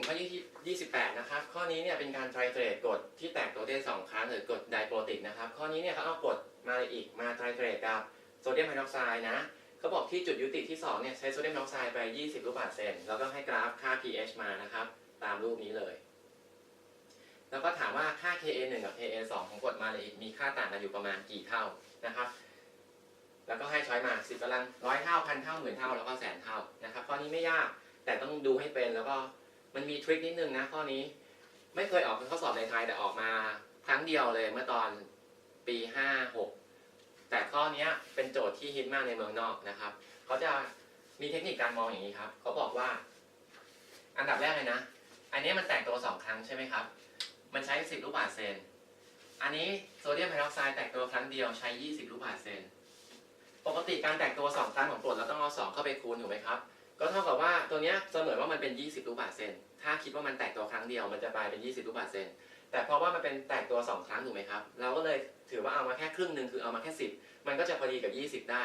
งข้อที่28นะครับ ข้อนี้เนี่ยเป็นการไตรเตรตกรดที่แตกตัวได้สองครั้งหรือกรดไดโปรติกนะครับ ข้อนี้เนี่ยเขาเอากดมาอีกมาไตรเตรตกับโซเดียมไฮดรอกไซด์นะเขาบอกที่จุดยุติที่2เนี่ยใช้โซเดียมไฮดรอกไซด์ไป 20 ลูกบาศก์เซนแล้วก็ให้กราฟค่า pH มานะครับ ตามรูปนี้เลย แล้วก็ถามว่าค่า Ka1 กับ Ka2 ของกรดมาเลยอีกมีค่าต่างกันอยู่ประมาณกี่เท่านะครับแล้วก็ให้ช้อยมา10กำลังร้อยเท่าพันเท่าหมื่นเท่าแล้วก็แสนเท่านะครับข้อนี้ไม่ยากแต่ต้องดูให้เป็นแล้วก็ มันมีทริคนิดนึงนะข้อนี้ ไม่เคยออกเป็นข้อสอบในไทยแต่ออกมาครั้งเดียวเลยเมื่อตอนปี56แต่ข้อนี้เป็นโจทย์ที่ฮิตมากในเมืองนอกนะครับเขาจะมีเทคนิคการมองอย่างนี้ครับเขาบอกว่า อันดับแรกเลยนะ อันนี้มันแตกตัวสองครั้งใช่ไหมครับ มันใช้10ลูกบาศก์เซนอันนี้โซเดียมไฮดรอกไซด์แตกตัวครั้งเดียวใช้ 20 ลูกบาศก์เซน ปกติการแตกตัวสองครั้งของกรดเราต้องเอาสองเข้าไปคูณถูกไหมครับ ก็เท่ากับว่าตัวเนี้ยเสมือนว่ามันเป็น 20 ลูกบาศก์เซน ถ้าคิดว่ามันแตกตัวครั้งเดียวมันจะกลายเป็น 20 ลูกบาศก์เซน แต่เพราะว่ามันเป็นแตกตัวสองครั้งถูกไหมครับ เราก็เลยถือว่าเอามาแค่ครึ่งหนึ่งคือเอามาแค่ 10 มันก็จะพอดีกับ 20 ได้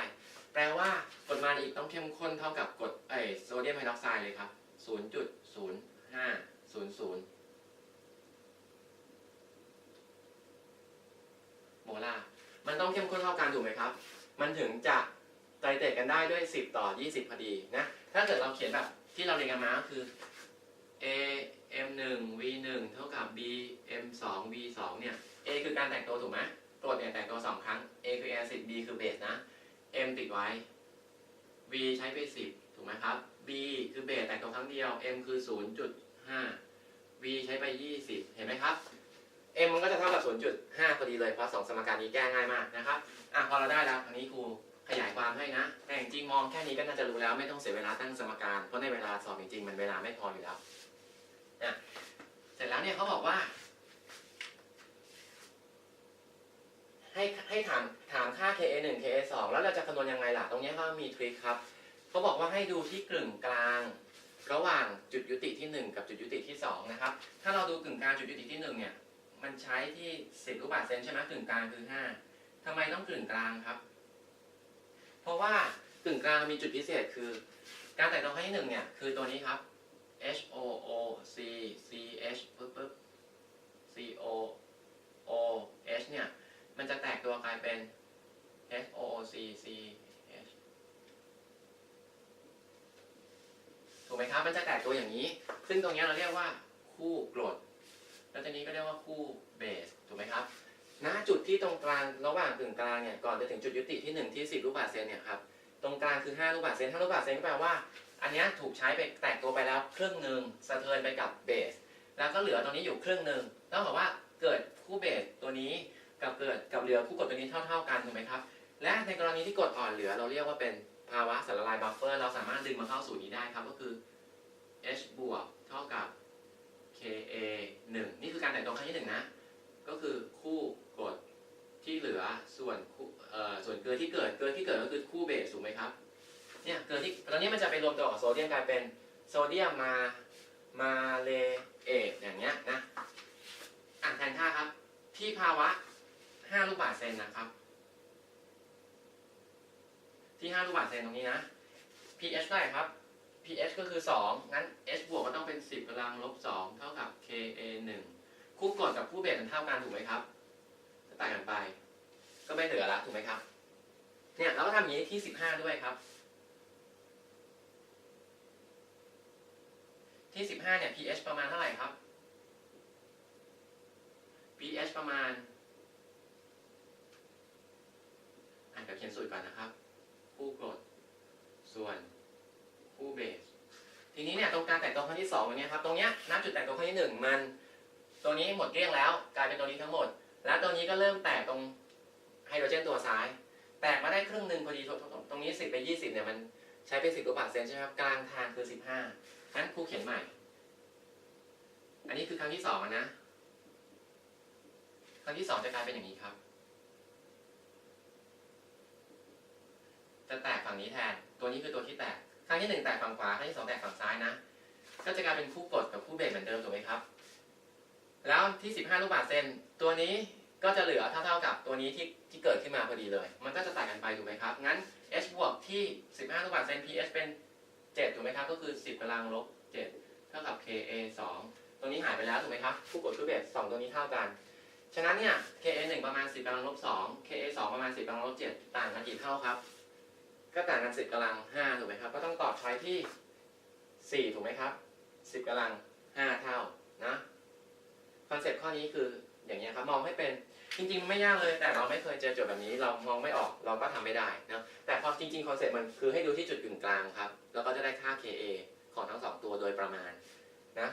แปลว่ากรดมาอีกต้องเข้มข้นเท่ากับกรดไอโซเดียมไฮดรอกไซด์เลยครับ 0.0500 โมลาร์มันต้องเข้มข้นเท่ากันถูกไหมครับ มันถึงจะไตรเตรตกันได้ด้วย 10 ต่อ 20 พอดีนะ ถ้าเกิดเราเขียนแบบที่เราเรียนกันมาก็คือ a m 1 v 1เท่ากับ b m 2 v 2เนี่ย a คือการแตกตัวถูกไหมกรดเนี่ยแตกตัว2ครั้ง a คือแอซิด b คือเบสนะ m ติดไว้ v ใช้ไป 10 ถูกไหมครับ b คือเบสแตกตัวครั้งเดียว m คือ 0.5 v ใช้ไป 20 เห็นไหมครับ m มันก็จะเท่ากับ 0.5พอดีเลย เพราะสองสมการนี้แก้ง่ายมากนะครับ อะพอเราได้แล้วอันนี้ครู ขยายความให้นะ แต่จริงๆมองแค่นี้ก็น่าจะรู้แล้วไม่ต้องเสียเวลาตั้งสมการ เพราะในเวลาสอบจริงๆมันเวลาไม่พออยู่แล้วอะเสร็จแล้วเนี่ยเขาบอกว่า ให้ให้ถามถามค่า Ka 1 Ka 2แล้วเราจะคำนวณยังไงล่ะ ตรงนี้เขามีทริคครับเขาบอกว่าให้ดูที่กึ่งกลางระหว่างจุดยุติที่ 1 กับจุดยุติที่ 2 นะครับ ถ้าเราดูกึ่งกลางจุดยุติที่ 1 เนี่ย มันใช้ที่ 10 ลูกบาศก์เซนใช่ไหมกึ่งกลางคือ 5ทำไมต้องกึ่งกลางครับ เพราะว่ากึ่งกลางมีจุดพิเศษคือ การแตกตัวครั้งที่หนึ่งเนี่ย คือตัวนี้ครับ H O O C C H ปึ๊บปึ๊บ C O O H เนี่ย มันจะแตกตัวกลายเป็น H O O C C H ถูกไหมครับ มันจะแตกตัวอย่างนี้ ซึ่งตรงนี้เราเรียกว่าคู่กรด แล้วตัวนี้ก็เรียกว่าคู่เบส ถูกไหมครับ ณจุดที่ตรงกลางระหว่างกึ่งกลางเนี่ยก่อนจะถึงจุดยุติที่ 1 ที่ 10 ลูกบาศก์เซนเนี่ยครับตรงกลางคือ 5 ลูกบาศก์เซน5ลูกบาศก์เซนก็แปลว่า อันนี้ถูกใช้ไปแตกตัวไปแล้วครึ่งหนึ่งสะเทือนไปกับเบส แล้วก็เหลือตรงนี้อยู่ครึ่งหนึ่งต้องบอกว่าเกิดคู่เบสตัวนี้กับเกิดกับเหลือคู่กดตัวนี้เท่า ๆกันถูกไหมครับและในกรณีที่กดอ่อนเหลือเราเรียกว่าเป็นภาวะสารละลายบัฟเฟอร์เราสามารถดึงมาเข้าสู่นี้ได้ครับก็คือ H บวกเท่ากับ Ka 1นี่คือการแตกตัวครั้งที่หนึ่งนะก็คือคู่ เหลือส่วนเอ่อส่วนเกลือที่เกิดเกลือที่เกิดก็คือคู่เบสถูกไหมครับเนี่ยเกลือที่ตอนนี้มันจะไปรวมตัวกับโซเดียมกลายเป็นโซเดียมมามาเลเอทอย่างเงี้ยนะอ่านแทนค่าครับ ที่ภาวะ 5 ลูกบาศก์เซนนะครับ ที่ 5 ลูกบาศก์เซนตรงนี้นะ pH เท่าไหร่ครับ pH ก็คือ 2 งั้น H บวกก็ต้องเป็น 10กำลังลบ 2 เท่ากับ Ka 1คู่กดกับคู่เบสมันเท่ากันถูกไหมครับถ้าต่างกันไป ก็ไม่เหลือและถูกไหมครับ เนี่ยเราก็ทำอย่างนี้ที่15ด้วยครับ ที่15เนี่ย pH ประมาณเท่าไหร่ครับ pH ประมาณ อ่านกับเขียนสูตรก่อนนะครับ คู่กรดส่วนคู่เบสทีนี้เนี่ยตรงการแตกตัวครั้งที่สองเนี้ยครับตรงเนี้ยนับจุดแตกตัวครั้งที่หนึ่งมัน ตัวนี้หมดเกลี้ยงแล้ว กลายเป็นตัวนี้ทั้งหมด แล้วตัวนี้ก็เริ่มแตกตรง ไฮโดรเจนตัวซ้าย แตกมาได้ครึ่งหนึ่งพอดีตรงตรงตรงนี้ 10 ไป 20 เนี่ยมันใช้เป็น 10ลูกบาศก์เซนใช่ไหมครับ กลางทางคือ 15งั้นครูเขียนใหม่ อันนี้คือครั้งที่สองนะ ครั้งที่สองจะกลายเป็นอย่างนี้ครับ จะแตกฝั่งนี้แทน ตัวนี้คือตัวที่แตก ครั้งที่หนึ่งแตกฝั่งขวา ครั้งที่สองแตกฝั่งซ้ายนะ ก็จะกลายเป็นคู่กดกับคู่เบสเหมือนเดิมถูกไหมครับ แล้วที่ 15 ลูกบาศก์เซน ตัวนี้ ก็จะเหลือเท่าๆกับตัวนี้ที่ที่เกิดขึ้นมาพอดีเลย มันก็จะแตกกันไปถูกไหมครับ งั้น h บวกที่ 15ลูกบาศก์เซน pH เป็น 7 ถูกไหมครับ ก็คือ 10กำลังลบ 7 เท่ากับ Ka 2ตรงนี้หายไปแล้วถูกไหมครับคู่กดคู่เบสสองตัวนี้เท่ากัน ฉะนั้นเนี่ย Ka 1ประมาณ 10กำลังลบ2 Ka 2ประมาณ 10กำลังลบ7ต่างกันกี่เท่าครับ ก็ต่างกัน 10กำลัง5ถูกไหมครับ ก็ต้องตอบช้อยที่ 4 ถูกไหมครับ 10กำลัง5เท่านะ คอนเซ็ปต์ข้อนี้คือ อย่างเงี้ยครับมองให้เป็นจริงๆ ไม่ยากเลย แต่เราไม่เคยเจอโจทย์แบบนี้ เรามองไม่ออกเราก็ทำไม่ได้นะแต่พอจริงๆคอนเซ็ปต์มันคือให้ดูที่จุดกึ่งกลางครับ แล้วก็จะได้ค่า Ka ของทั้งสองตัวโดยประมาณนะ